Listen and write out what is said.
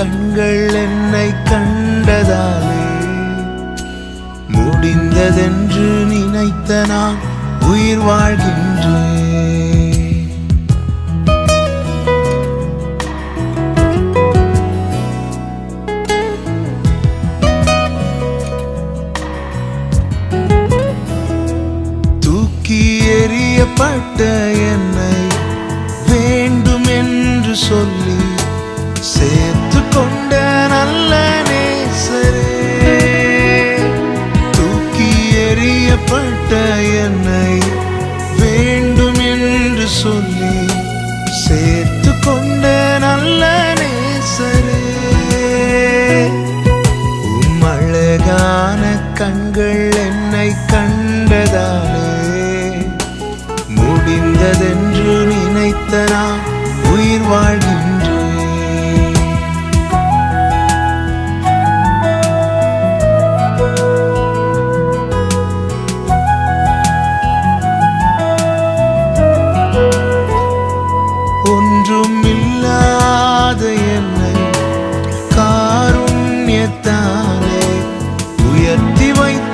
கண்கள் என்னை கண்டதாலே முடிந்ததென்று நினைத்த நான் உயிர் வாழ்கின்றேன். தூக்கி எறியப்பட்ட என்னை வேண்டும் என்று சொல்லி விட்ட என்னை வேண்டும் என்று சொல்லி சேர்த்து கொண்ட நல்ல நேசரே. உம் அழகான கண்கள் என்னை கண்டதாலே முடிந்ததென்று நினைத்த நான் உயிர் வாழ்கின்றேன். ஒன்றும் இல்லாத என்னை காருண்யத்தாலே உயர்த்தி வைத்த